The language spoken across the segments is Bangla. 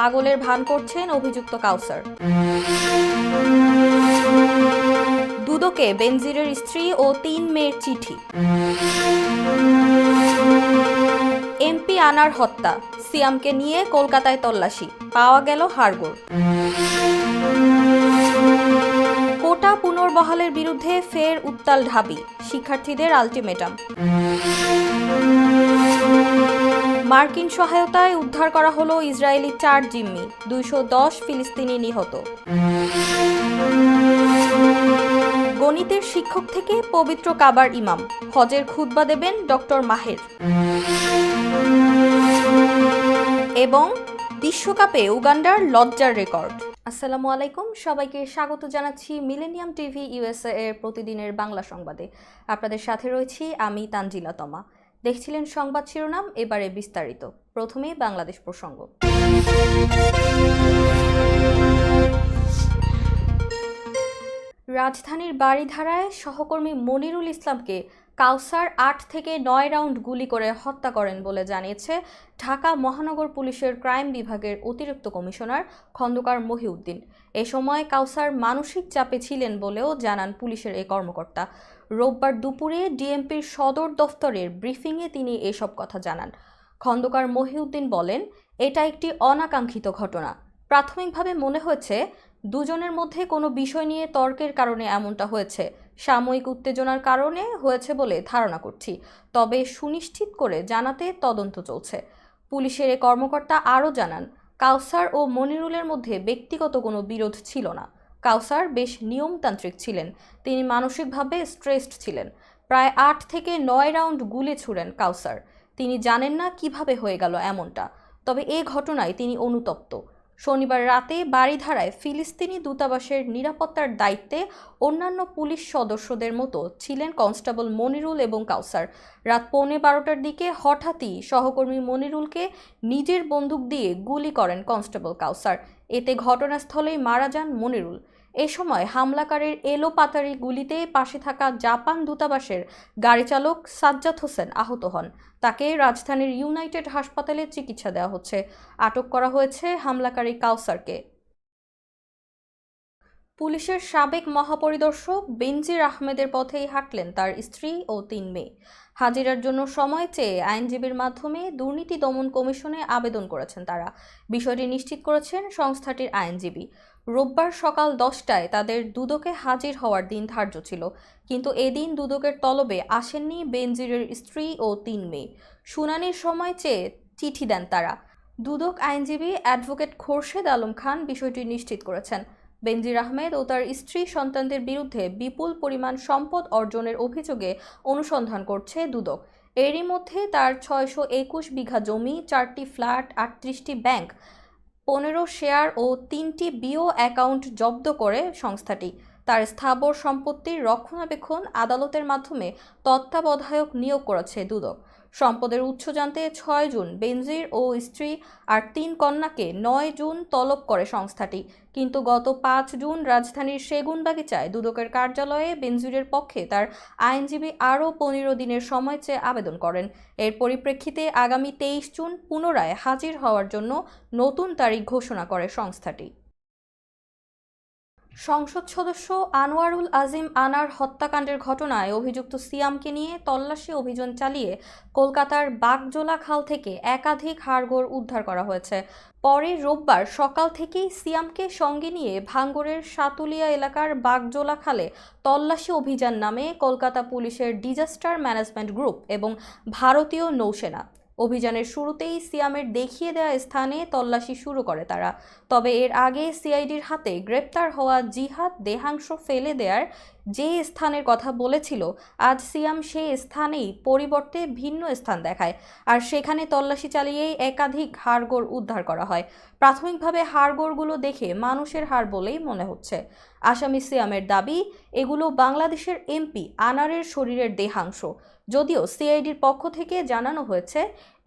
পাগলের ভান করছেন অভিযুক্ত কাউসার। দুদকে বেনজিরের স্ত্রী ও তিন মেয়ের চিঠি। এমপি আনার হত্যা, সিয়ামকে নিয়ে কলকাতায় তল্লাশি, পাওয়া গেল হাড়গোড়। কোটা পুনর্বহালের বিরুদ্ধে ফের উত্তাল ঢাবি, শিক্ষার্থীদের আলটিমেটাম। মার্কিন সহায়তায় উদ্ধার করা হলো ইসরায়েলি চার জিম্মি, দুইশো দশ ফিলিস্তিনি নিহত। গণিতের শিক্ষক থেকে পবিত্র কাবার ইমাম, হজের খুতবা দেবেন ডক্টর মাহের। এবং বিশ্বকাপে উগান্ডার লজ্জার রেকর্ড। আসসালামু আলাইকুম, সবাইকে স্বাগত জানাচ্ছি মিলেনিয়াম টিভি ইউএসএ এর প্রতিদিনের বাংলা সংবাদে। আপনাদের সাথে রয়েছি আমি তানজিলা তমা। দেখছিলেন সংবাদ শিরোনাম, এবারে বিস্তারিত। প্রথমে বাংলাদেশ প্রসঙ্গ। রাজধানীর বাড়িধারায় সহকর্মী মনিরুল ইসলামকে কাউসার আট থেকে নয় রাউন্ড গুলি করে হত্যা করেন বলে জানিয়েছে ঢাকা মহানগর পুলিশের ক্রাইম বিভাগের অতিরিক্ত কমিশনার খন্দকার মহিউদ্দিন। এ সময় কাউসার মানসিক চাপে ছিলেন বলেও জানান পুলিশের এই কর্মকর্তা। রোববার দুপুরে ডিএমপির সদর দফতরের ব্রিফিংয়ে তিনি এসব কথা জানান। খন্দকার মহিউদ্দিন বলেন, এটা একটি অনাকাঙ্ক্ষিত ঘটনা। প্রাথমিকভাবে মনে হয়েছে, দুজনের মধ্যে কোনো বিষয় নিয়ে তর্কের কারণে এমনটা হয়েছে। সাময়িক উত্তেজনার কারণে হয়েছে বলে ধারণা করছি। তবে সুনিশ্চিত করে জানাতে তদন্ত চলছে। পুলিশের এ কর্মকর্তা আরও জানান, কাউসার ও মনিরুলের মধ্যে ব্যক্তিগত কোনো বিরোধ ছিল না। কাউসার বেশ নিয়মতান্ত্রিক ছিলেন। তিনি মানসিকভাবে স্ট্রেসড ছিলেন। প্রায় আট থেকে নয় রাউন্ড গুলি ছুড়েন কাউসার। তিনি জানেন না কীভাবে হয়ে গেল এমনটা। তবে এ ঘটনায় তিনি অনুতপ্ত। শনিবার রাতে বাড়িধারায় ফিলিস্তিনি দূতাবাসের নিরাপত্তার দায়িত্বে অন্যান্য পুলিশ সদস্যদের মতো ছিলেন কনস্টেবল মনিরুল এবং কাউসার। রাত পৌনে বারোটার দিকে হঠাৎই সহকর্মী মনিরুলকে নিজের বন্দুক দিয়ে গুলি করেন কনস্টেবল কাউসার। এতে ঘটনাস্থলেই মারা যান মনিরুল। এ সময় হামলাকারীর এলো পাতারি গুলিতে পাশে থাকা জাপান দূতাবাসের গাড়ি চালক সাজ্জাদ হোসেন আহত হন। তাকে রাজধানীর ইউনাইটেড হাসপাতালে চিকিৎসা দেওয়া হচ্ছে। আটক করা হয়েছে হামলাকারী কাউসারকে। পুলিশের সাবেক মহাপরিদর্শক বেনজির আহমেদের পথেই হাঁটলেন তার স্ত্রী ও তিন মেয়ে। হাজিরার জন্য সময় চেয়ে আইনজীবীর মাধ্যমে দুর্নীতি দমন কমিশনে আবেদন করেছেন তারা। বিষয়টি নিশ্চিত করেছেন সংস্থাটির আইনজীবী। রোববার সকাল দশটায় তাদের দুদকে হাজির হওয়ার দিন ধার্য ছিল। কিন্তু এদিন দুদকের তলবে আসেননি বেনজিরের স্ত্রী ও তিন মেয়ে। শুনানির সময় চেয়ে চিঠি দেন তারা। দুদক আইনজীবী অ্যাডভোকেট খোরশেদ আলম খান বিষয়টি নিশ্চিত করেছেন। বেনজির আহমেদ ও তার স্ত্রী সন্তানদের বিরুদ্ধে বিপুল পরিমাণ সম্পদ অর্জনের অভিযোগে অনুসন্ধান করছে দুদক। এরই মধ্যে তার ছয়শো একুশ বিঘা জমি, চারটি ফ্ল্যাট, আটত্রিশটি ব্যাংক পনেরো শেয়ার ও তিনটি বিও অ্যাকাউন্ট জব্দ করে সংস্থাটি। তার স্থাবর সম্পত্তির রক্ষণাবেক্ষণ আদালতের মাধ্যমে তত্ত্বাবধায়ক নিয়োগ করেছে দুদক। সম্পদের উৎস জানতে ছয় জুন বেনজির ও স্ত্রী আর তিন কন্যাকে নয় জুন তলব করে সংস্থাটি। কিন্তু গত পাঁচ জুন রাজধানীর সেগুনবাগিচায় দুদকের কার্যালয়ে বেনজিরের পক্ষে তার আইনজীবী আরও পনেরো দিনের সময় চেয়ে আবেদন করেন। এর পরিপ্রেক্ষিতে আগামী তেইশ জুন পুনরায় হাজির হওয়ার জন্য নতুন তারিখ ঘোষণা করে সংস্থাটি। সংসদ সদস্য আনোয়ারুল আজিম আনার হত্যাকাণ্ডের ঘটনায় অভিযুক্ত সিয়ামকে নিয়ে তল্লাশি অভিযান চালিয়ে কলকাতার বাগজোলা খাল থেকে একাধিক হাড়গোড় উদ্ধার করা হয়েছে। পরে রোববার সকাল থেকেই সিয়ামকে সঙ্গে নিয়ে ভাঙ্গরের সাতুলিয়া এলাকার বাগজোলা খালে তল্লাশি অভিযান নামে কলকাতা পুলিশের ডিজাস্টার ম্যানেজমেন্ট গ্রুপ এবং ভারতীয় নৌসেনা অভিযানের শুরুতেই সিয়ামের দেখিয়ে দেওয়া স্থানে তল্লাশি শুরু করে তারা। তবে এর আগে সিআইডির হাতে গ্রেপ্তার হওয়া জিহাদ দেহাংশ ফেলে দেওয়ার যে স্থানের কথা বলেছিল, আজ সিয়াম সেই স্থানেই পরিবর্তে ভিন্ন স্থান দেখায়। আর সেখানে তল্লাশি চালিয়েই একাধিক হাড়গোড় উদ্ধার করা হয়। প্রাথমিকভাবে হাড়গোড়গুলো দেখে মানুষের হাড় বলেই মনে হচ্ছে। আসামি সিয়ামের দাবি, এগুলো বাংলাদেশের এমপি আনারের শরীরের দেহাংশ। যদিও সিআইডির পক্ষ থেকে জানানো হয়েছে,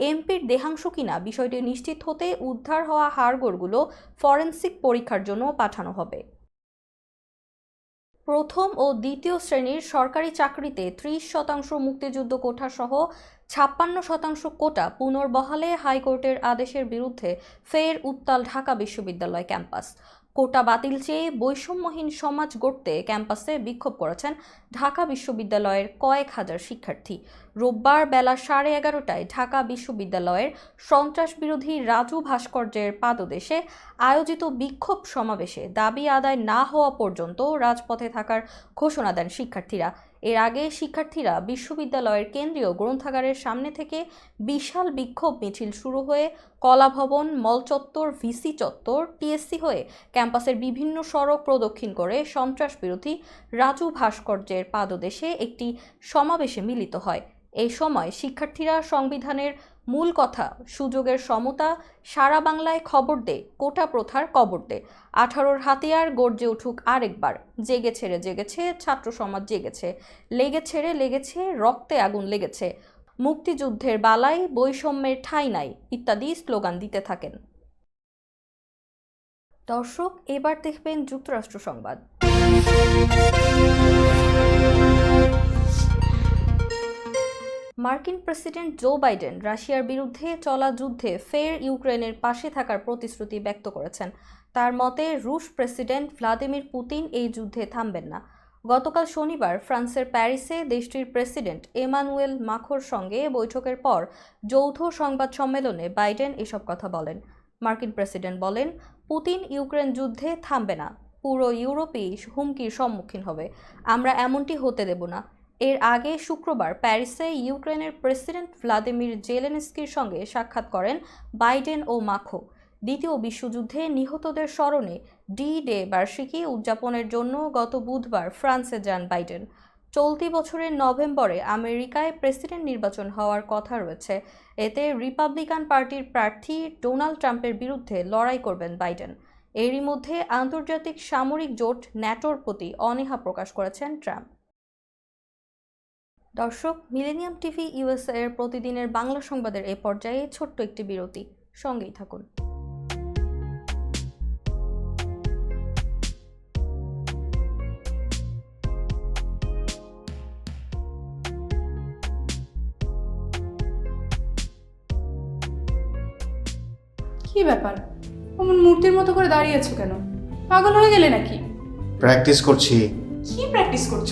এমপির দেহাংশ কিনা বিষয়টি নিশ্চিত হতে উদ্ধার হওয়া হাড়গোড়গুলো ফরেন্সিক পরীক্ষার জন্য পাঠানো হবে। প্রথম ও দ্বিতীয় শ্রেণির সরকারি চাকরিতে ত্রিশ শতাংশ মুক্তিযুদ্ধ কোটা সহ ছাপ্পান্ন শতাংশ কোটা পুনর্বহালে হাইকোর্টের আদেশের বিরুদ্ধে ফের উত্তাল ঢাকা বিশ্ববিদ্যালয় ক্যাম্পাস। কোটা বাতিল চেয়ে বৈষম্যহীন সমাজ গড়তে ক্যাম্পাসে বিক্ষোভ করেছেন ঢাকা বিশ্ববিদ্যালয়ের কয়েক হাজার শিক্ষার্থী। রোববার বেলা সাড়ে এগারোটায় ঢাকা বিশ্ববিদ্যালয়ের সন্ত্রাস বিরোধী রাজু ভাস্কর্যের পাদদেশে আয়োজিত বিক্ষোভ সমাবেশে দাবি আদায় না হওয়া পর্যন্ত রাজপথে থাকার ঘোষণা দেন শিক্ষার্থীরা। এর আগে শিক্ষার্থীরা বিশ্ববিদ্যালয়ের কেন্দ্রীয় গ্রন্থাগারের সামনে থেকে বিশাল বিক্ষোভ মিছিল শুরু হয়ে কলাভবন মল চত্বর, ভিসি চত্বর টিএসসি হয়ে ক্যাম্পাসের বিভিন্ন সড়ক প্রদক্ষিণ করে সন্ত্রাস বিরোধী রাজু ভাস্কর্যের পাদদেশে একটি সমাবেশে মিলিত হয়। এই সময় শিক্ষার্থীরা সংবিধানের মূল কথা, সুযোগের সমতা, সারা বাংলায় খবর দে কোটা প্রথার কবর দে। আঠারোর হাতিয়ার গর্জে উঠুক আরেকবার। জেগে ছেড়ে জেগেছে, ছাত্র সমাজ জেগেছে। লেগে ছেড়ে লেগেছে, রক্তে আগুন লেগেছে। মুক্তিযুদ্ধের বালাই, বৈষম্যের ঠাঁই নাই, ইত্যাদি স্লোগান দিতে থাকেন। দর্শক, এবার দেখবেন যুক্তরাষ্ট্র সংবাদ। মার্কিন প্রেসিডেন্ট জো বাইডেন রাশিয়ার বিরুদ্ধে চলা যুদ্ধে ফের ইউক্রেনের পাশে থাকার প্রতিশ্রুতি ব্যক্ত করেছেন। তার মতে, রুশ প্রেসিডেন্ট ভ্লাদিমির পুতিন এই যুদ্ধে থামবেন না। গতকাল শনিবার ফ্রান্সের প্যারিসে দেশটির প্রেসিডেন্ট এমানুয়েল মাখোর সঙ্গে বৈঠকের পর যৌথ সংবাদ সম্মেলনে বাইডেন এসব কথা বলেন। মার্কিন প্রেসিডেন্ট বলেন, পুতিন ইউক্রেন যুদ্ধে থামবে না। পুরো ইউরোপই হুমকির সম্মুখীন হবে। আমরা এমনটি হতে দেব না। এর আগে শুক্রবার প্যারিসে ইউক্রেনের প্রেসিডেন্ট ভ্লাদিমির জেলেনস্কির সঙ্গে সাক্ষাৎ করেন বাইডেন ও মাখো। দ্বিতীয় বিশ্বযুদ্ধে নিহতদের স্মরণে ডি ডে বার্ষিকী উদযাপনের জন্য গত বুধবার ফ্রান্সে যান বাইডেন। চলতি বছরের নভেম্বরে আমেরিকায় প্রেসিডেন্ট নির্বাচন হওয়ার কথা রয়েছে। এতে রিপাবলিকান পার্টির প্রার্থী ডোনাল্ড ট্রাম্পের বিরুদ্ধে লড়াই করবেন বাইডেন। এরই মধ্যে আন্তর্জাতিক সামরিক জোট ন্যাটোর প্রতি অনীহা প্রকাশ করেছেন ট্রাম্প। দর্শক মিলেনিয়াম টিভি ইউএসএ এর প্রতিদিনের বাংলা সংবাদের এ পর্যায়ে ছোট্ট একটি বিরতি। সঙ্গেই থাকুন। কি ব্যাপার? অমন মূর্তির মতো করে দাঁড়িয়ে আছো কেন? পাগল হয়ে গেলে নাকি? প্র্যাকটিস করছি। কি প্র্যাকটিস করছ?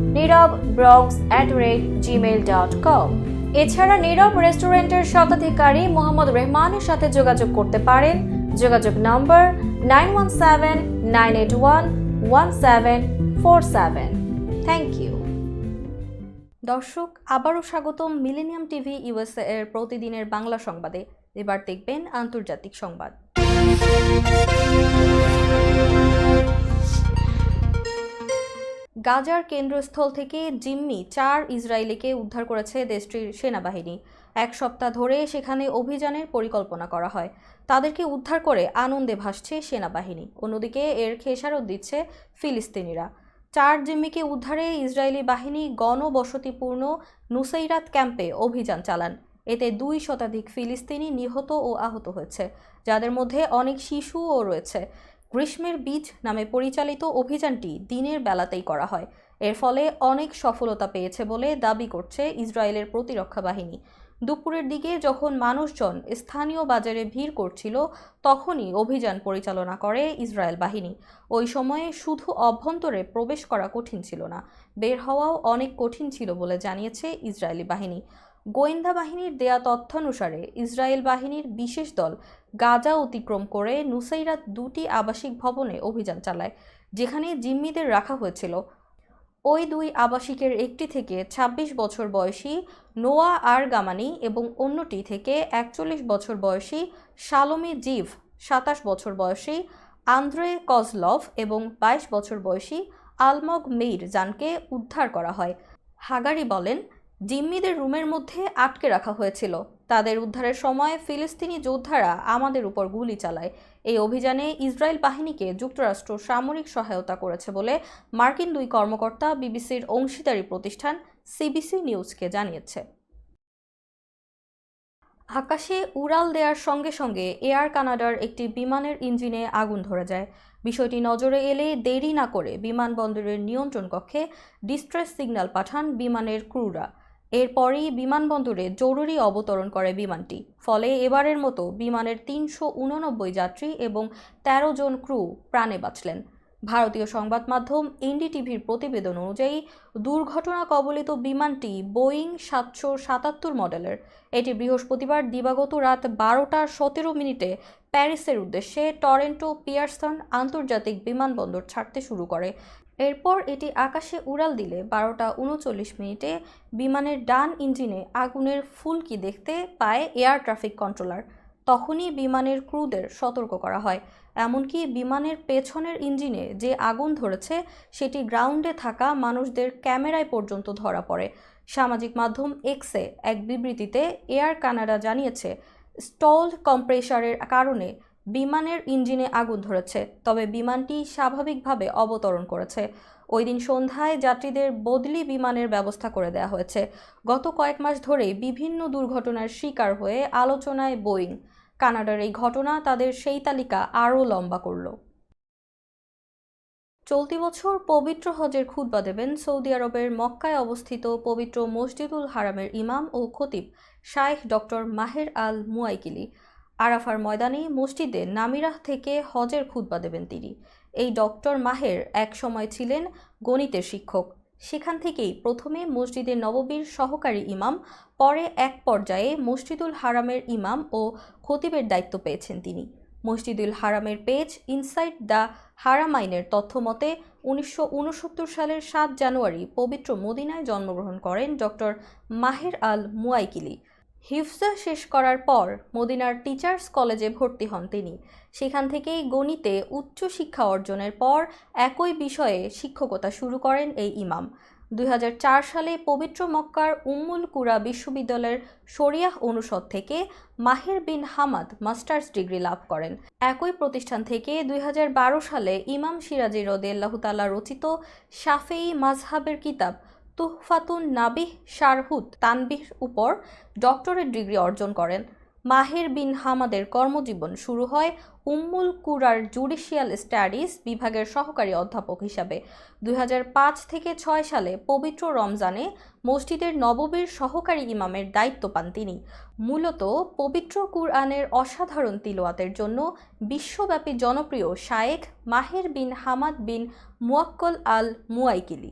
Nirab Bronx at rate Gmail dot com এছাড়া নীরব রেস্টুরেন্টের স্বত্বাধিকারী মোহাম্মদ রেহমানের সাথে যোগাযোগ করতে পারেন। যোগাযোগ number nine one seven nine eight one one seven four seven thank you দর্শক, আবারও স্বাগতম মিলেনিয়াম টিভি ইউএসএ এর প্রতিদিনের বাংলা সংবাদে। এবার দেখবেন আন্তর্জাতিক সংবাদ। গাজার কেন্দ্রস্থল থেকে জিম্মি চার ইসরায়েলিকে উদ্ধার করেছে দেশটির সেনাবাহিনী। এক সপ্তাহ ধরে সেখানে অভিযানের পরিকল্পনা করা হয়। তাদেরকে উদ্ধার করে আনন্দে ভাসছে সেনাবাহিনী। অন্যদিকে এর খেসারত দিচ্ছে ফিলিস্তিনিরা। চার জিম্মিকে উদ্ধারে ইসরায়েলি বাহিনী গণবসতিপূর্ণ নুসাইরাত ক্যাম্পে অভিযান চালান। এতে দুই শতাধিক ফিলিস্তিনি নিহত ও আহত হয়েছে, যাদের মধ্যে অনেক শিশুও রয়েছে। গ্রীষ্মের বীজ নামে পরিচালিত অভিযানটি দিনের বেলাতেই করা হয়। এর ফলে অনেক সফলতা পেয়েছে বলে দাবি করছে ইসরায়েলের প্রতিরক্ষা বাহিনী। দুপুরের দিকে যখন মানুষজন স্থানীয় বাজারে ভিড় করছিল, তখনই অভিযান পরিচালনা করে ইসরায়েল বাহিনী। ওই সময়ে শুধু অভ্যন্তরে প্রবেশ করা কঠিন ছিল না, বের হওয়াও অনেক কঠিন ছিল বলে জানিয়েছে ইসরায়েলি বাহিনী। গোয়েন্দা বাহিনীর দেয়া তথ্যানুসারে ইসরায়েল বাহিনীর বিশেষ দল গাজা অতিক্রম করে নুসাইরাত দুটি আবাসিক ভবনে অভিযান চালায়, যেখানে জিম্মিদের রাখা হয়েছিল। ওই দুই আবাসিকের একটি থেকে ২৬ বছর বয়সী নোয়া আর গামানি এবং অন্যটি থেকে একচল্লিশ বছর বয়সী শালোমি জিভ, সাতাশ বছর বয়সী আন্দ্রে কজলভ এবং বাইশ বছর বয়সী আলমগ মেইর জানকে উদ্ধার করা হয়। হাগারি বলেন জিম্মিদের রুমের মধ্যে আটকে রাখা হয়েছিল। তাদের উদ্ধারের সময় ফিলিস্তিনি যোদ্ধারা আমাদের উপর গুলি চালায়। এই অভিযানে ইসরায়েল বাহিনীকে যুক্তরাষ্ট্র সামরিক সহায়তা করেছে বলে মার্কিন দুই কর্মকর্তা বিবিসির অংশীদারি প্রতিষ্ঠান সিবিসি নিউজকে জানিয়েছে। আকাশে উড়াল দেওয়ার সঙ্গে সঙ্গে এয়ার কানাডার একটি বিমানের ইঞ্জিনে আগুন ধরে যায়। বিষয়টি নজরে এলে দেরি না করে বিমানবন্দরের নিয়ন্ত্রণ কক্ষে ডিস্ট্রেস সিগন্যাল পাঠান বিমানের ক্রুরা। এরপরই বিমানবন্দরে জরুরি অবতরণ করে বিমানটি। ফলে এবারের মতো বিমানের তিনশো উননব্বই যাত্রী এবং ১৩ জন ক্রু প্রাণে বাঁচলেন। ভারতীয় সংবাদ মাধ্যম এনডিটিভির প্রতিবেদন অনুযায়ী, দুর্ঘটনা কবলিত বিমানটি বোয়িং সাতশো সাতাত্তর মডেলের। এটি বৃহস্পতিবার দিবাগত রাত বারোটা সতেরো মিনিটে প্যারিসের উদ্দেশ্যে টরেন্টো পিয়ারসন আন্তর্জাতিক বিমানবন্দর ছাড়তে শুরু করে। এরপর এটি আকাশে উড়াল দিলে বারোটা উনচল্লিশ মিনিটে বিমানের ডান ইঞ্জিনে আগুনের ফুলকি দেখতে পায় এয়ার ট্রাফিক কন্ট্রোলার। তখনই বিমানের ক্রুদের সতর্ক করা হয়। এমনকি বিমানের পেছনের ইঞ্জিনে যে আগুন ধরেছে, সেটি গ্রাউন্ডে থাকা মানুষদের ক্যামেরায় পর্যন্ত ধরা পড়ে। সামাজিক মাধ্যম এক্সে এক বিবৃতিতে এয়ার কানাডা জানিয়েছে, স্টলড কম্প্রেসারের কারণে বিমানের ইঞ্জিনে আগুন ধরেছে, তবে বিমানটি স্বাভাবিকভাবে অবতরণ করেছে। ওই দিন সন্ধ্যায় যাত্রীদের বদলি বিমানের ব্যবস্থা করে দেওয়া হয়েছে। গত কয়েক মাস ধরেই বিভিন্ন দুর্ঘটনার শিকার হয়ে আলোচনায় বোয়িং। কানাডার এই ঘটনা তাদের সেই তালিকা আরও লম্বা করল। চলতি বছর পবিত্র হজের খুতবা দেবেন সৌদি আরবের মক্কায় অবস্থিত পবিত্র মসজিদুল হারামের ইমাম ও খতিব শায়েখ ডক্টর মাহের আল মুয়াইকিলি। আরাফার ময়দানে মসজিদে নামিরাহ থেকে হজের খুতবা দেবেন তিনি। এই ডক্টর মাহের এক সময় ছিলেন গণিতের শিক্ষক। সেখান থেকেই প্রথমে মসজিদে নববীর সহকারী ইমাম, পরে এক পর্যায়ে মসজিদুল হারামের ইমাম ও খতিবের দায়িত্ব পেয়েছেন তিনি। মসজিদুল হারামের পেজ ইনসাইড দ্য হারামাইনের তথ্য মতে, উনিশশো সালের সাত জানুয়ারি পবিত্র মদিনায় জন্মগ্রহণ করেন ডক্টর মাহের আল মুয়াইকিলি। হিফজা শেষ করার পর মদিনার টিচার্স কলেজে ভর্তি হন তিনি। সেখান থেকেই গণিতে উচ্চ শিক্ষা অর্জনের পর একই বিষয়ে শিক্ষকতা শুরু করেন এই ইমাম। দুই হাজার চার সালে পবিত্র মক্কার উম্মুল কুরা বিশ্ববিদ্যালয়ের শরিয়াহ অনুষদ থেকে Mahir bin Hamad masters degree লাভ করেন। একই প্রতিষ্ঠান থেকে দুই হাজার বারো সালে ইমাম সিরাজি রদে তালা রচিত শাফেই মাজহাবের কিতাব তুহফাতুন নাবিহ শারহুত তানবিহ উপর ডক্টরেট ডিগ্রি অর্জন করেন। মাহের বিন হামাদের কর্মজীবন শুরু হয় উম্মুল কুরার জুডিশিয়াল স্টাডিজ বিভাগের সহকারী অধ্যাপক হিসাবে। দু হাজার পাঁচ থেকে ছয় সালে পবিত্র রমজানে মসজিদের নববীর সহকারী ইমামের দায়িত্ব পান তিনি। মূলত পবিত্র কুরআনের অসাধারণ তিলোয়াতের জন্য বিশ্বব্যাপী জনপ্রিয় শায়েখ মাহের bin Hamad bin মুয়াক্কল Al মুয়াইকিলি।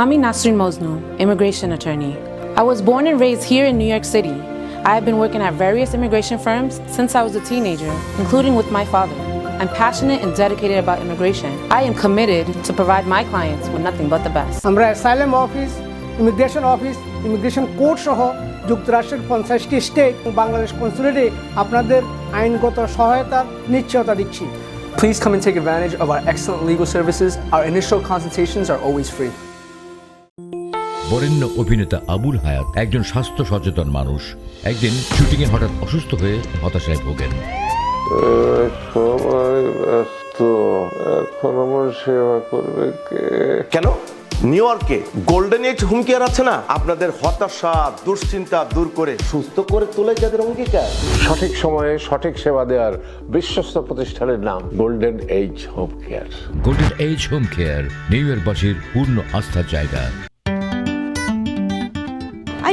I'm Nasrin Mosnu, immigration attorney. I was born and raised here in New York City. I have been working at various immigration firms since I was a teenager, including with my father. I'm passionate and dedicated about immigration. I am committed to provide my clients with nothing but the best. আমরা asylum office immigration office immigration court সহ যুক্তরাষ্ট্রের পঞ্চাশটি স্টেট ও বাংলাদেশ কনসুলেটে আপনাদের আইনগত সহায়তার নিশ্চয়তা দিচ্ছি Please come and take advantage of our excellent legal services. Our initial consultations are always free. বরেণ্য অভিনেতা আবুল হায়াত একজন স্বাস্থ্য সচেতন মানুষ। একদিন শুটিংয়ে হঠাৎ অসুস্থ হয়ে হতাশায় ভোগেন। সবাই ব্যস্ত। এখন আমার সেবা করবে কে? কেন? নিউ ইয়র্কে গোল্ডেন এজ হুম কেয়ার আছে না? আপনাদের হতাশা দুশ্চিন্তা দূর করে সুস্থ করে তোলে যাদের অঙ্গীকার। সঠিক সময়ে সঠিক সেবা দেওয়ার বিশ্বস্ত প্রতিষ্ঠানের নাম Golden Age Home Care. Golden Age Home Care New ইয়র্কবাসীর পূর্ণ আস্থার জায়গা।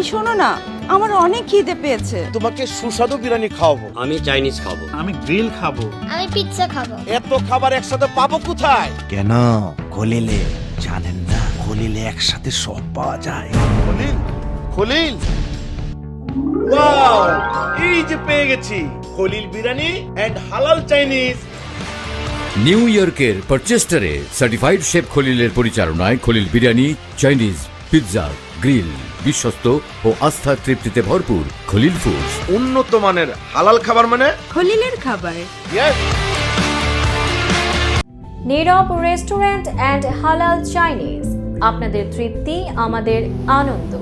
আই শোনো না আমার অনেক খিদে পেয়েছে। তোমাকে সুস্বাদু বিরিয়ানি খাওয়াবো। আমি চাইনিজ খাব। আমি গ্রিল খাব। আমি পিৎজা খাব। এত খাবার একসাথে পাবো কোথায়? কেন? খলিলে জানেন না খলিলে একসাথে সব পাওয়া যায়। খলিল খলিল। ওয়াও এই যে পেয়ে গেছি। খলিল বিরিয়ানি এন্ড হালাল চাইনিজ। নিউ ইয়র্কের পারচেস্টারে সার্টিফাইড শেফ খলিলের পরিচালনায় Khalil biryani Chinese pizza. Grill বিশ্বস্ত ও আস্থার তৃপ্তিতে ভরপুর খলিল ফুডস উন্নত মানের হালাল খাবার মানে? খলিলের খাবার। ইয়েস নীরব রেস্টুরেন্ট অ্যান্ড হালাল চাইনিজ। আপনাদের তৃপ্তি আমাদের আনন্দ।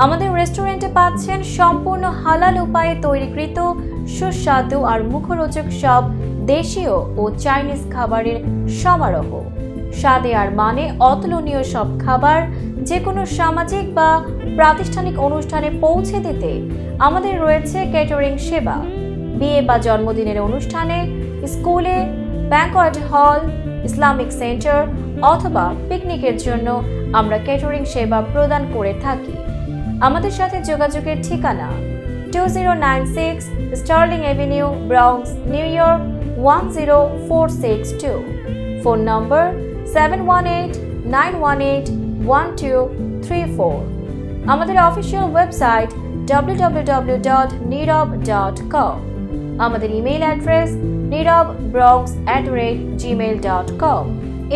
আমাদের রেস্টুরেন্টে পাচ্ছেন সম্পূর্ণ হালাল উপায়ে তৈরিকৃত সুস্বাদু আর মুখরোচক সব দেশীয় ও চাইনিজ খাবারের সমারোহ। স্বাদে আর মানে অতুলনীয় সব খাবার যে কোনো সামাজিক বা প্রাতিষ্ঠানিক অনুষ্ঠানে পৌঁছে দিতে আমাদের রয়েছে ক্যাটারিং সেবা। বিয়ে বা জন্মদিনের অনুষ্ঠানে স্কুলে ব্যাংকোয়েট হল, ইসলামিক সেন্টার অথবা পিকনিকের জন্য আমরা ক্যাটারিং সেবা প্রদান করে থাকি। আমাদের সাথে যোগাযোগের ঠিকানা two zero nine six Sterling Avenue Bronx New York one zero four six two phone number seven one eight nine one eight one two three four আমাদের অফিসিয়াল ওয়েবসাইট www.nirab.com আমাদের email address Nirab Bronx at rate Gmail dot com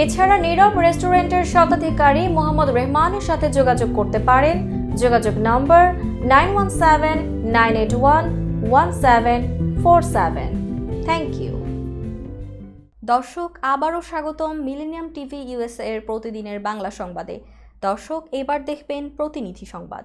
এছাড়া নীরব রেস্টুরেন্টের স্বত্বাধিকারী মোহাম্মদ রহমানের সাথে যোগাযোগ করতে পারেন। যোগাযোগ number nine one seven nine eight one one seven four seven thank you দর্শক, আবারও স্বাগতম মিলেনিয়াম টিভি ইউএসএ এর প্রতিদিনের বাংলা সংবাদে। দর্শক, এবার দেখবেন প্রতিনিধি সংবাদ।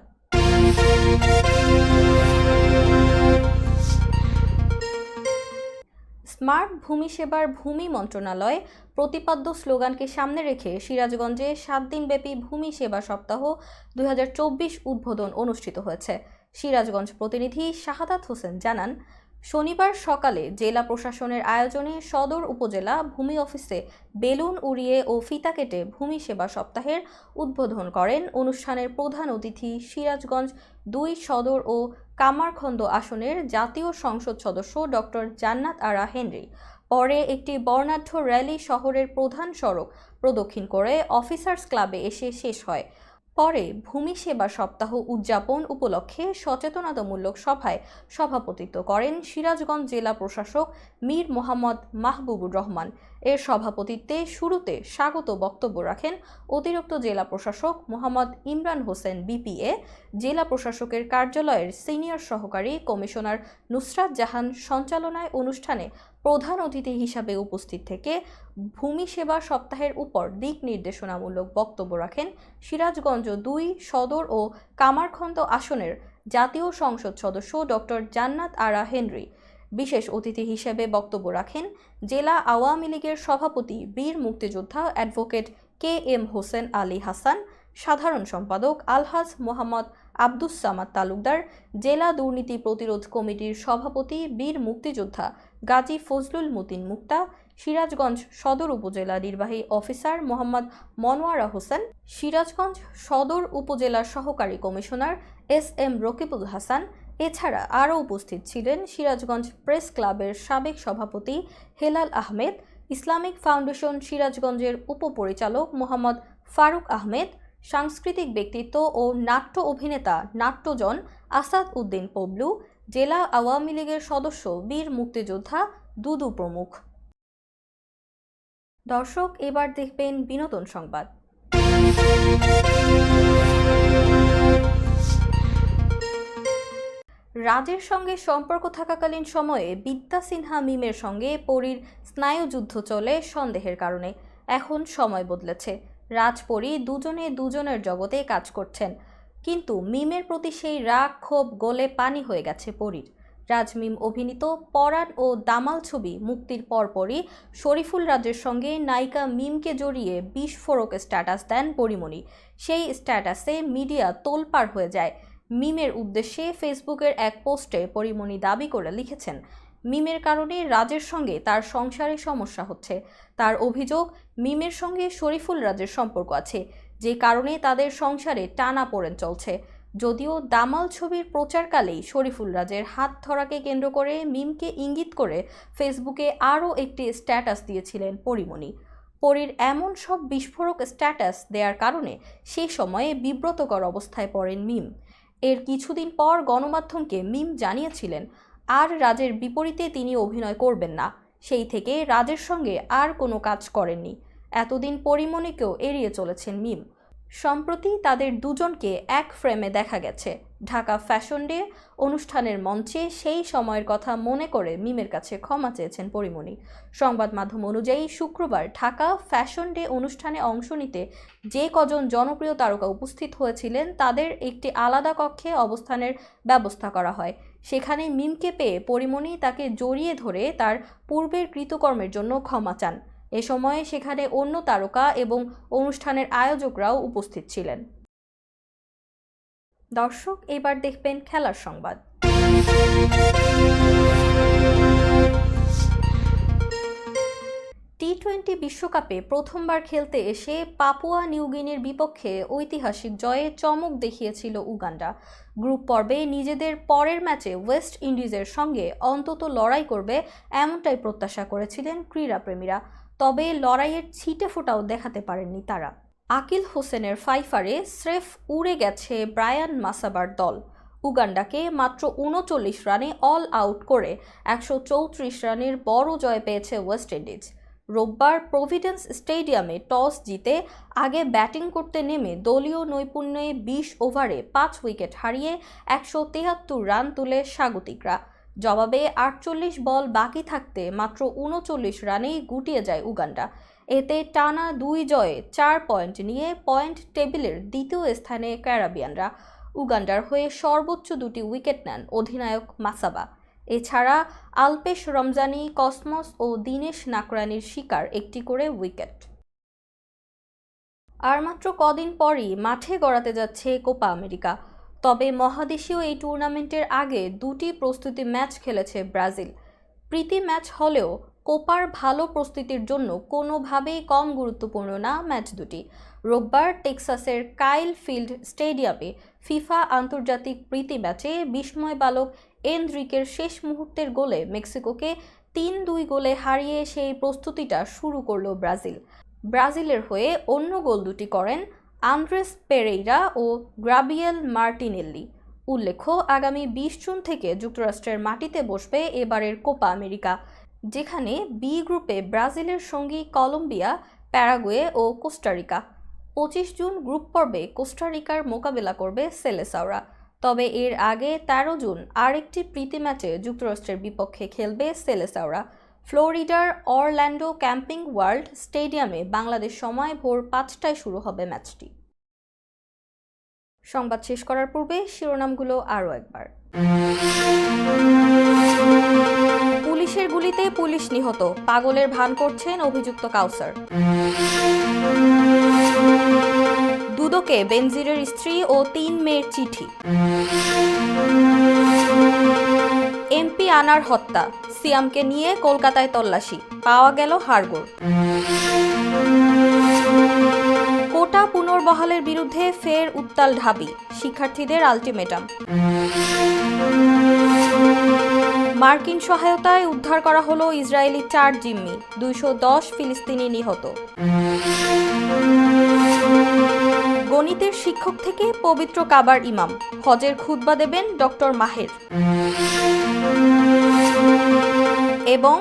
স্মার্ট ভূমি সেবার ভূমি মন্ত্রণালয় প্রতিপাদ্য স্লোগানকে সামনে রেখে সিরাজগঞ্জে সাত দিনব্যাপী ভূমি সেবা সপ্তাহ দুই হাজার চব্বিশ উদ্বোধন অনুষ্ঠিত হয়েছে। সিরাজগঞ্জ প্রতিনিধি শাহাদাত হোসেন জানান শনিবার সকালে জেলা প্রশাসনের আয়োজনে সদর উপজেলা ভূমি অফিসে বেলুন উড়িয়ে ও ফিতা কেটে ভূমি সেবা সপ্তাহের উদ্বোধন করেন। অনুষ্ঠানের প্রধান অতিথি সিরাজগঞ্জ দুই সদর ও কামারখন্দ আসনের জাতীয় সংসদ সদস্য ডক্টর জান্নাত আরা হেনরি। পরে একটি বর্ণাঢ্য র্যালি শহরের প্রধান সড়ক প্রদক্ষিণ করে অফিসার্স ক্লাবে এসে শেষ হয়। পরে ভূমি সেবা সপ্তাহ উদযাপন উপলক্ষে সচেতনতামূলক সভায় সভাপতিত্ব করেন সিরাজগঞ্জ জেলা প্রশাসক মীর মোহাম্মদ মাহবুবুর রহমান। এর সভাপতিত্বে শুরুতে স্বাগত বক্তব্য রাখেন অতিরিক্ত জেলা প্রশাসক মোহাম্মদ ইমরান হোসেন বিপিএ জেলা প্রশাসকের কার্যালয়ের সিনিয়র সহকারী কমিশনার নুসরাত জাহান সঞ্চালনায় অনুষ্ঠানে প্রধান অতিথি হিসাবে উপস্থিত থেকে ভূমি সেবা সপ্তাহের উপর দিক নির্দেশনামূলক বক্তব্য রাখেন সিরাজগঞ্জ দুই সদর ও কামারখন্দ আসনের জাতীয় সংসদ সদস্য ডক্টর জান্নাত আরা হেনরি। বিশেষ অতিথি হিসেবে বক্তব্য রাখেন জেলা আওয়ামী লীগের সভাপতি, বীর মুক্তিযোদ্ধা advocate K M Hossain Ali Hasan, সাধারণ সম্পাদক আলহাজ মোহাম্মদ আব্দুস সামাদ তালুকদার, জেলা দুর্নীতি প্রতিরোধ কমিটির সভাপতি, বীর মুক্তিযোদ্ধা গাজী ফজলুল মতিন মুক্তা, সিরাজগঞ্জ সদর উপজেলা নির্বাহী অফিসার মোহাম্মদ মনোয়ারা হোসেন, সিরাজগঞ্জ সদর উপজেলার সহকারী commissioner S M Rakibul Hasan এছাড়া আরও উপস্থিত ছিলেন সিরাজগঞ্জ প্রেস ক্লাবের সাবেক সভাপতি হেলাল আহমেদ, ইসলামিক ফাউন্ডেশন সিরাজগঞ্জের উপপরিচালক মোহাম্মদ ফারুক আহমেদ, সাংস্কৃতিক ব্যক্তিত্ব ও নাট্য অভিনেতা নাট্যজন আসাদ উদ্দিন পবলু, জেলা আওয়ামী লীগের সদস্য বীর মুক্তিযোদ্ধা দুদু প্রমুখ। দর্শক, এবার দেখবেন বিনোদন সংবাদ। রাজের সঙ্গে সম্পর্ক থাকাকালীন সময়ে বিদ্যা সিনহা মিমের সঙ্গে পরীর স্নায়ুযুদ্ধ চলে সন্দেহের কারণে। এখন সময় বদলেছে। রাজপরী দুজনে দুজনের জগতে কাজ করছেন। কিন্তু মিমের প্রতি সেই রাগ, ক্ষোভ গলে পানি হয়ে গেছে পরীর। রাজমিম অভিনীত পরাণ ও দামাল ছবি মুক্তির পরপরই শরীফুল রাজের সঙ্গে নায়িকা মিমকে জড়িয়ে বিস্ফোরক স্ট্যাটাস দেন পরিমণি। সেই স্ট্যাটাসে মিডিয়া তোলপাড় হয়ে যায়। মিমের উদ্দেশ্যে ফেসবুকের এক পোস্টে পরিমণি দাবি করে লিখেছেন, মিমের কারণে রাজের সঙ্গে তার সংসারে সমস্যা হচ্ছে। তার অভিযোগ, মিমের সঙ্গে শরীফুল রাজের সম্পর্ক আছে, যে কারণে তাদের সংসারে টানা পড়েন চলছে। যদিও দামাল ছবির প্রচারকালেই শরীফুল রাজের হাত ধরাকে কেন্দ্র করে মিমকে ইঙ্গিত করে ফেসবুকে আরও একটি স্ট্যাটাস দিয়েছিলেন পরিমণি। পরীর এমন সব বিস্ফোরক স্ট্যাটাস দেওয়ার কারণে সেই সময়ে বিব্রতকর অবস্থায় পড়েন মিম। এর কিছুদিন পর গণমাধ্যমকে মিম জানিয়েছিলেন, আর রাজের বিপরীতে তিনি অভিনয় করবেন না। সেই থেকে রাজের সঙ্গে আর কোনো কাজ করেননি। এতদিন পরিমণিকেও এড়িয়ে চলেছেন মিম। সম্প্রতি তাদের দুজনকে এক ফ্রেমে দেখা গেছে। ঢাকা ফ্যাশন ডে অনুষ্ঠানের মঞ্চে সেই সময়ের কথা মনে করে মিমের কাছে ক্ষমা চেয়েছেন পরিমণি। সংবাদ মাধ্যম অনুযায়ী শুক্রবার ঢাকা ফ্যাশন ডে অনুষ্ঠানে অংশ নিতে যে কজন জনপ্রিয় তারকা উপস্থিত হয়েছিলেন তাদের একটি আলাদা কক্ষে অবস্থানের ব্যবস্থা করা হয়। সেখানে মিমকে পেয়ে পরিমণি তাকে জড়িয়ে ধরে তার পূর্বের কৃতকর্মের জন্য ক্ষমা চান। এ সময়ে সেখানে অন্য তারকা এবং অনুষ্ঠানের আয়োজকরাও উপস্থিত ছিলেন। দর্শক, এবার দেখবেন খেলার সংবাদ। টি টোয়েন্টি বিশ্বকাপে প্রথমবার খেলতে এসে পাপুয়া নিউগিনির বিপক্ষে ঐতিহাসিক জয়ে চমক দেখিয়েছিল উগান্ডা। গ্রুপ পর্বে নিজেদের পরের ম্যাচে ওয়েস্ট ইন্ডিজের সঙ্গে অন্তত লড়াই করবে এমনটাই প্রত্যাশা করেছিলেন ক্রীড়াপ্রেমীরা। তবে লড়াইয়ের ছিটে ফোটাও দেখাতে পারেননি তারা। আকিল হোসেনের ফাইফারে স্রেফ উড়ে গেছে ব্রায়ান মাসাবার দল। উগান্ডাকে মাত্র উনচল্লিশ রানে অল আউট করে একশো চৌত্রিশ রানের বড় জয় পেয়েছে ওয়েস্ট ইন্ডিজ। রোববার প্রভিডেন্স স্টেডিয়ামে টস জিতে আগে ব্যাটিং করতে নেমে দলীয় নৈপুণ্যে বিশ ওভারে পাঁচ উইকেট হারিয়ে একশো তেহাত্তর রান তুলে স্বাগতিকরা। জবাবে আটচল্লিশ বল বাকি থাকতে মাত্র উনচল্লিশ রানেই গুটিয়ে যায় উগান্ডা। এতে টানা দুই জয়ে চার পয়েন্ট নিয়ে পয়েন্ট টেবিলের দ্বিতীয় স্থানে ক্যারাবিয়ানরা। উগান্ডার হয়ে সর্বোচ্চ দুটি উইকেট নেন অধিনায়ক মাসাবা। এছাড়া আলপেশ রমজানি, কসমস ও দীনেশ নাকরানির শিকার একটি করে উইকেট। আর মাত্র কদিন পরই মাঠে গড়াতে যাচ্ছে কোপা আমেরিকা। তবে মহাদেশীয় এই টুর্নামেন্টের আগে দুটি প্রস্তুতি ম্যাচ খেলেছে ব্রাজিল। প্রীতি ম্যাচ হলেও কোপার ভালো প্রস্তুতির জন্য কোনোভাবেই কম গুরুত্বপূর্ণ না ম্যাচ দুটি। রোববার টেক্সাসের কাইল ফিল্ড স্টেডিয়ামে ফিফা আন্তর্জাতিক প্রীতি ম্যাচে বিস্ময় বালক এনদ্রিকের শেষ মুহূর্তের গোলে মেক্সিকোকে তিন দুই গোলে হারিয়ে সেই প্রস্তুতিটা শুরু করল ব্রাজিল। ব্রাজিলের হয়ে অন্য গোল দুটি করেন আন্দ্রেস পেরেইরা ও গ্রাবিয়েল মার্টিনেল্লি। উল্লেখ্য, আগামী বিশ জুন থেকে যুক্তরাষ্ট্রের মাটিতে বসবে এবারের কোপা আমেরিকা, যেখানে বি গ্রুপে ব্রাজিলের সঙ্গী কলম্বিয়া, প্যারাগুয়ে ও কোস্টারিকা। পঁচিশ জুন গ্রুপ পর্বে কোস্টারিকার মোকাবেলা করবে সেলেসাওরা। তবে এর আগে ১৩ জুন আরেকটি প্রীতি ম্যাচে যুক্তরাষ্ট্রের বিপক্ষে খেলবে সেলেসাওরা। ফ্লোরিডার অরল্যান্ডো ক্যাম্পিং ওয়ার্ল্ড স্টেডিয়ামে বাংলাদেশ সময় ভোর পাঁচটায় শুরু হবে ম্যাচটি। সংবাদ শেষ করার পূর্বে শিরোনামগুলো আরও একবার। পুলিশের গুলিতে পুলিশ নিহত, পাগলের ভান করছেন অভিযুক্ত কাউসার। দুদকে বেনজিরের স্ত্রী ও তিন মেয়ের চিঠি। এমপি আনার হত্যা সিয়ামকে নিয়ে কলকাতায় তল্লাশি, পাওয়া গেল হাড়গোড় কোটা পুনর্বহালের বিরুদ্ধে ফের উত্তাল ঢাবি, শিক্ষার্থীদের আলটিমেটাম। মার্কিন সহায়তায় উদ্ধার করা হলো ইসরায়েলি চার জিম্মি, দুইশো দশ ফিলিস্তিনি নিহত। গণিতের শিক্ষক থেকে পবিত্র কাবার ইমাম, হজের খুতবা দেবেন ডক্টর মাহের। এবং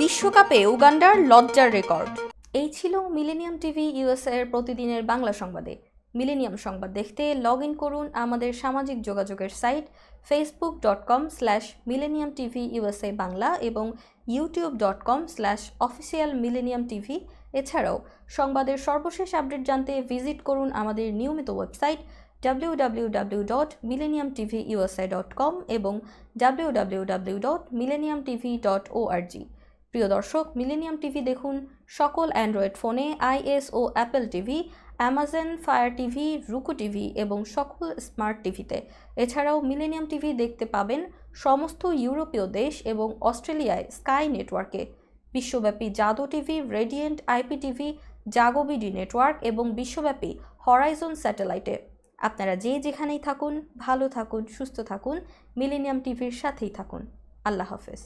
বিশ্বকাপে উগান্ডার লজ্জার রেকর্ড। এই ছিল মিলেনিয়াম টিভি ইউএসএ এর প্রতিদিনের বাংলা সংবাদে। মিলেনিয়াম সংবাদ দেখতে লগ ইন করুন আমাদের সামাজিক যোগাযোগের site Facebook dot com slash Millennium TV USA Bangla এবং YouTube dot com slash official Millennium TV এছাড়াও সংবাদের সর্বশেষ আপডেট জানতে ভিজিট করুন আমাদের নিয়মিত website W W dot Millennium TV USA dot com এবং W W W dot Millennium TV dot প্রিয় দর্শক মিলেনিয়াম টিভি দেখুন সকল অ্যান্ড্রয়েড ফোনে is O Apple TV Amazon Fire TV Roku TV এবং সকল স্মার্ট টিভিতে এছাড়াও মিলেনিয়াম টিভি দেখতে পাবেন সমস্ত ইউরোপীয় দেশ এবং অস্ট্রেলিয়ায় স্কাই নেটওয়ার্কে বিশ্বব্যাপী Jadu TV Radiant IP TV JagoBD network এবং বিশ্বব্যাপী হরাইজন স্যাটেলাইটে আপনারা যে যেখানেই থাকুন ভালো থাকুন সুস্থ থাকুন মিলেনিয়াম টিভির সাথেই থাকুন। আল্লাহ হাফেজ।